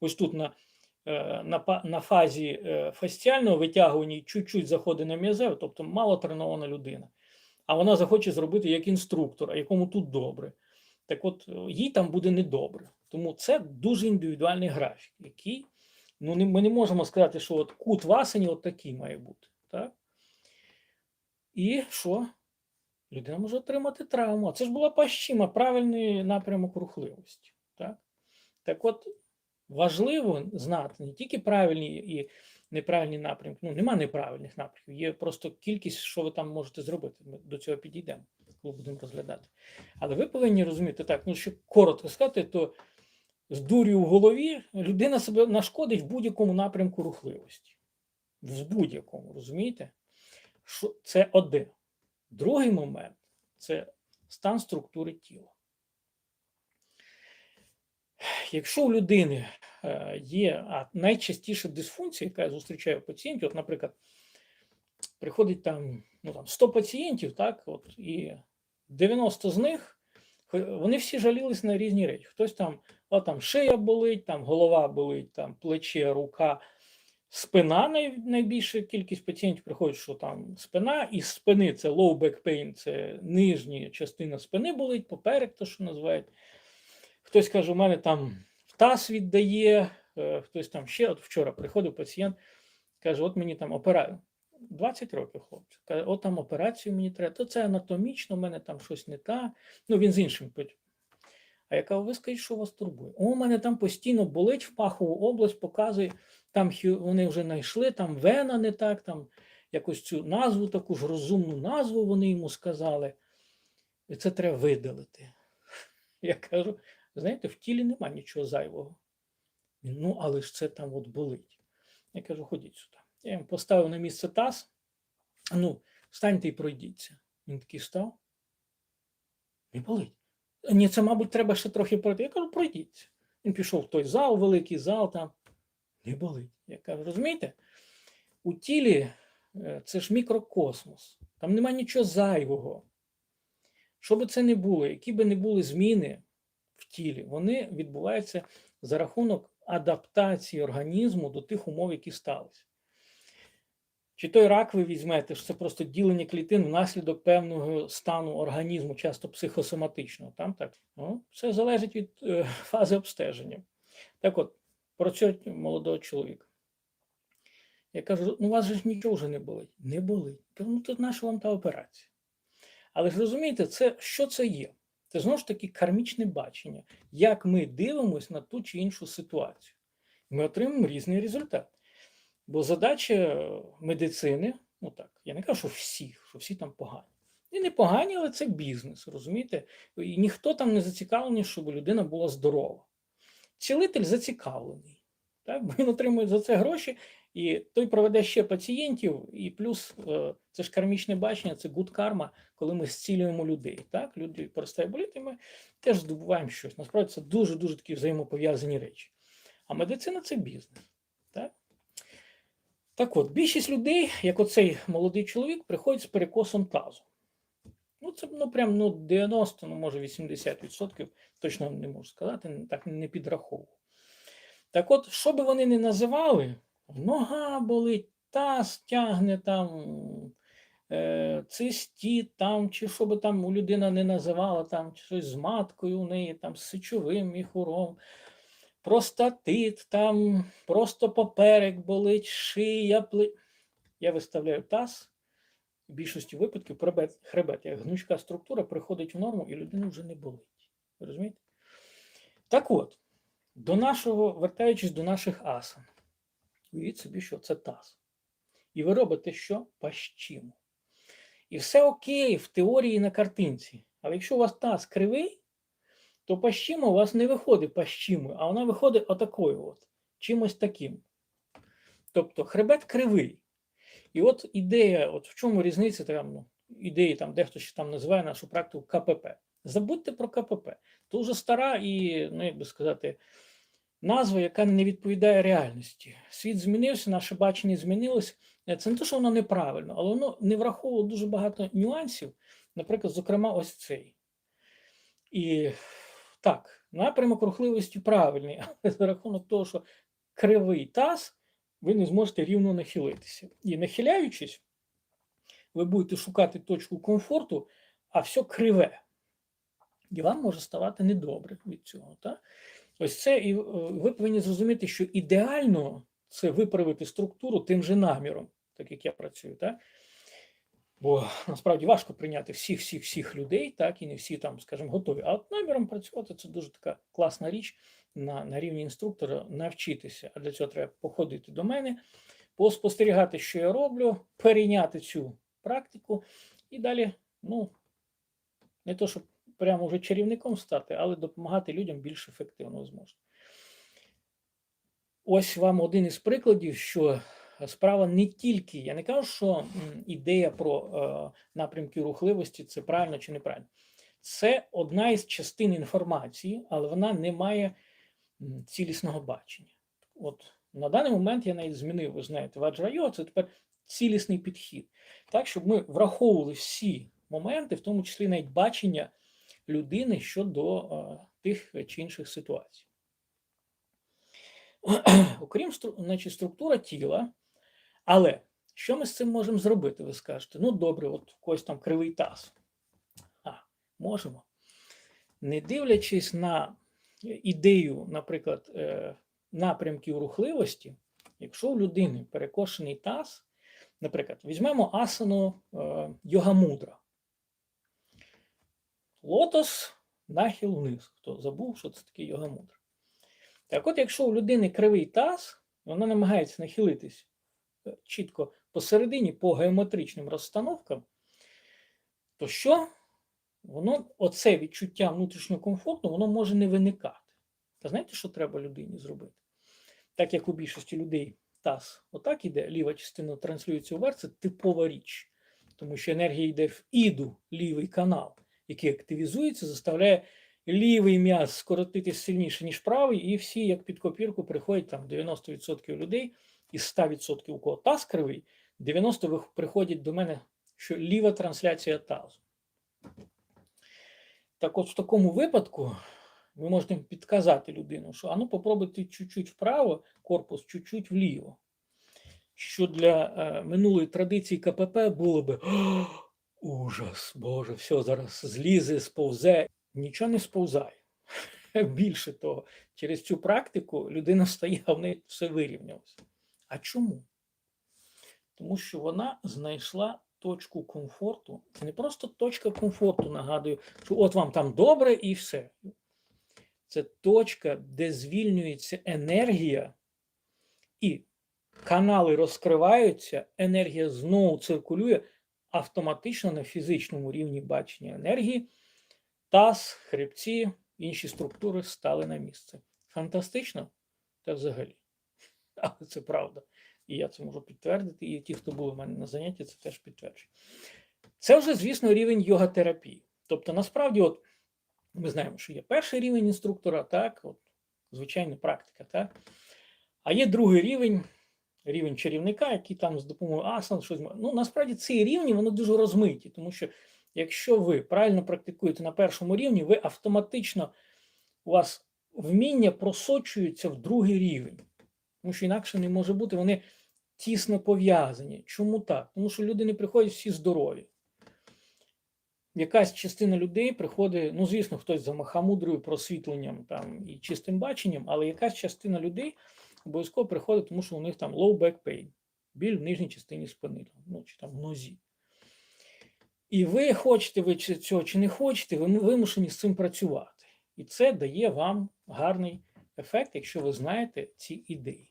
ось тут на, е, на, на фазі е, фасціального витягування чуть-чуть заходить на м'язеве, тобто мало тренована людина. А вона захоче зробити як інструктор, а якому тут добре. Так от е, їй там буде недобре. Тому це дуже індивідуальний графік, який ну, ми не можемо сказати, що от кут в асані от такий має бути. Так? І що? Людина може отримати травму. Це ж була пащима, правильний напрямок рухливості. Так, так от важливо знати не тільки правильні і неправильні напрямки. Ну, нема неправильних напрямків, є просто кількість, що ви там можете зробити. Ми до цього підійдемо, коли будемо розглядати. Але ви повинні розуміти так, ну щоб коротко сказати, то з дурю в голові людина себе нашкодить в будь-якому напрямку рухливості. В будь-якому, розумієте? Що це одне. Другий момент це стан структури тіла. Якщо у людини е, є а найчастіше дисфункція, яка я зустрічаю пацієнтів, от, наприклад, приходить там, ну, там 100 пацієнтів, так, от, і 90 з них вони всі жалілись на різні речі. Хтось там, о, там шия болить, там голова болить, там плече, рука, спина. Найбільша кількість пацієнтів приходить, що там спина, і спини це low back pain, це нижня частина спини болить, поперек, то що називають. Хтось каже, у мене там таз віддає, е, хтось там ще. От вчора приходив пацієнт, каже: от мені там операцію. 20 років хлопцю. Каже, от там операцію мені треба, то це анатомічно, у мене там щось не та. Ну, він з іншим. пить. А я кажу, ви скажіть, що вас турбує? О, у мене там постійно болить в пахову область, показує, там вони вже знайшли, там вена не так, там якось цю назву, таку ж розумну назву вони йому сказали. І це треба видалити. Я кажу, знаєте, в тілі нема нічого зайвого. Ну, але ж це там от болить. Я кажу, ходіть сюди. Я йому поставив на місце таз. Ну, встаньте і пройдіться. Він такий став. Не болить. Ні, це, мабуть, треба ще трохи пройти. Я кажу, пройдіться. Він пішов в той зал, великий зал там. Не болить. Я кажу, розумієте? У тілі е, це ж мікрокосмос. Там нема нічого зайвого. Що би це не було, які би не були зміни в тілі, вони відбуваються за рахунок адаптації організму до тих умов, які сталися. Чи той рак ви візьмете, що це просто ділення клітин внаслідок певного стану організму, часто психосоматичного. Там так ну, все залежить від е, фази обстеження. Так от, про цього молодого чоловіка. Я кажу: ну у вас же ж нічого вже не болить. Не болить. Кажу, ну то наша вам та операція. Але ж розумієте, це що це є? Це знову ж таки кармічне бачення, як ми дивимося на ту чи іншу ситуацію. Ми отримуємо різний результат. Бо задача медицини, ну так, я не кажу, що всіх, що всі там погані. І не погані, але це бізнес, розумієте? І ніхто там не зацікавлений, щоб людина була здорова. Цілитель зацікавлений. Так? Він отримує за це гроші, і той проведе ще пацієнтів, і плюс е, це ж кармічне бачення, це гуд карма, коли ми зцілюємо людей. Так? Люди перестають боліти, ми теж здобуваємо щось. Насправді це дуже-дуже такі взаємопов'язані речі. А медицина це бізнес. Так? Так от, більшість людей, як оцей молодий чоловік, приходять з перекосом тазу. Ну, це ну, прям ну, 90, ну, може 80%, точно не можу сказати, так не підраховував. Так от, що би вони не називали, нога болить, таз тягне там, е, цистіт там, чи що би там у людина не називала, там, щось з маткою у неї, там, з сечовим міхуром, простатит, там, просто поперек болить, шия, пли... Я виставляю таз, в більшості випадків хребет, хребет, як гнучка структура приходить в норму, і людина вже не болить. Розумієте? Так от, до нашого, вертаючись до наших асан, уявіть собі, що це таз. І ви робите що? Пащиму. І все окей в теорії на картинці. Але якщо у вас таз кривий, то пащима у вас не виходить пащимою, а вона виходить отакою от, чимось таким. Тобто хребет кривий. І от ідея, от в чому різниця там, ну, ідеї, там, дехто ще там називає нашу практику КПП. Забудьте про КПП. Це вже стара і, ну, як би сказати, назва, яка не відповідає реальності. Світ змінився, наше бачення змінилося. Це не те, що воно неправильно, але воно не враховувало дуже багато нюансів, наприклад, зокрема, ось цей. І Так, напрямок рухливості правильний, але за рахунок того, що кривий таз, ви не зможете рівно нахилитися. І нахиляючись, ви будете шукати точку комфорту, а все криве. І вам може ставати недобре від цього. Так? Ось це і е, ви повинні зрозуміти, що ідеально це виправити структуру тим же наміром, так як я працюю. Так? Бо насправді важко прийняти всіх, всіх, всіх людей, так і не всі там, скажімо, готові. А от наміром працювати це дуже така класна річ на, на рівні інструктора навчитися. А для цього треба походити до мене, поспостерігати, що я роблю, перейняти цю практику і далі, ну, не то, щоб прямо вже чарівником стати, але допомагати людям більш ефективно зможете. Ось вам один із прикладів, що справа не тільки, я не кажу, що ідея про е, напрямки рухливості це правильно чи неправильно. Це одна із частин інформації, але вона не має цілісного бачення. От на даний момент я навіть змінив, ви знаєте, Vajra це тепер цілісний підхід. Так, щоб ми враховували всі моменти, в тому числі навіть бачення людини щодо е, тих чи інших ситуацій. Окрім значить, структура тіла, але що ми з цим можемо зробити? Ви скажете, ну добре, от когось там кривий таз. А, можемо. Не дивлячись на ідею, наприклад, е, напрямків рухливості, якщо у людини перекошений таз, наприклад, візьмемо асану е, йога-мудра. Лотос нахил вниз. Хто забув, що це таке йога-мудра. Так от, якщо у людини кривий таз, вона намагається нахилитись е, чітко посередині по геометричним розстановкам, то що? Воно, оце відчуття внутрішнього комфорту, воно може не виникати. Та знаєте, що треба людині зробити? Так як у більшості людей таз отак іде, ліва частина транслюється вверх, це типова річ. Тому що енергія йде в іду, лівий канал, який активізується, заставляє лівий м'яз скоротитись сильніше, ніж правий, і всі, як під копірку, приходять там 90% людей із 100% у кого таз кривий, 90% приходять до мене, що ліва трансляція тазу. Так от в такому випадку ви можете підказати людину, що ану попробуйте чуть-чуть вправо, корпус чуть-чуть вліво. Що для е, минулої традиції КПП було би «О, ужас, Боже, все зараз злізе, сповзе. Нічого не сповзає. Більше того, через цю практику людина стає, а в неї все вирівнялося. А чому? Тому що вона знайшла точку комфорту. Це не просто точка комфорту, нагадую, що от вам там добре і все. Це точка, де звільнюється енергія, і канали розкриваються, енергія знову циркулює автоматично на фізичному рівні бачення енергії. Таз, хребці, інші структури стали на місце. Фантастично? Та взагалі. Але це правда. І я це можу підтвердити, і ті, хто були в мене на занятті, це теж підтверджують. Це вже, звісно, рівень йога-терапії. Тобто, насправді, от ми знаємо, що є перший рівень інструктора, так, от, звичайна практика, так. А є другий рівень, рівень чарівника, який там з допомогою асан щось. Ну, насправді ці рівні вони дуже розмиті, тому що якщо ви правильно практикуєте на першому рівні, ви автоматично у вас вміння просочуються в другий рівень. Тому що інакше не може бути, вони тісно пов'язані. Чому так? Тому що люди не приходять всі здорові. Якась частина людей приходить, ну, звісно, хтось за махамудрою, просвітленням там, і чистим баченням, але якась частина людей обов'язково приходить, тому що у них там low back pain, біль в нижній частині спини, ну, чи там в нозі. І ви хочете ви цього чи не хочете, ви вимушені з цим працювати. І це дає вам гарний ефект, якщо ви знаєте ці ідеї.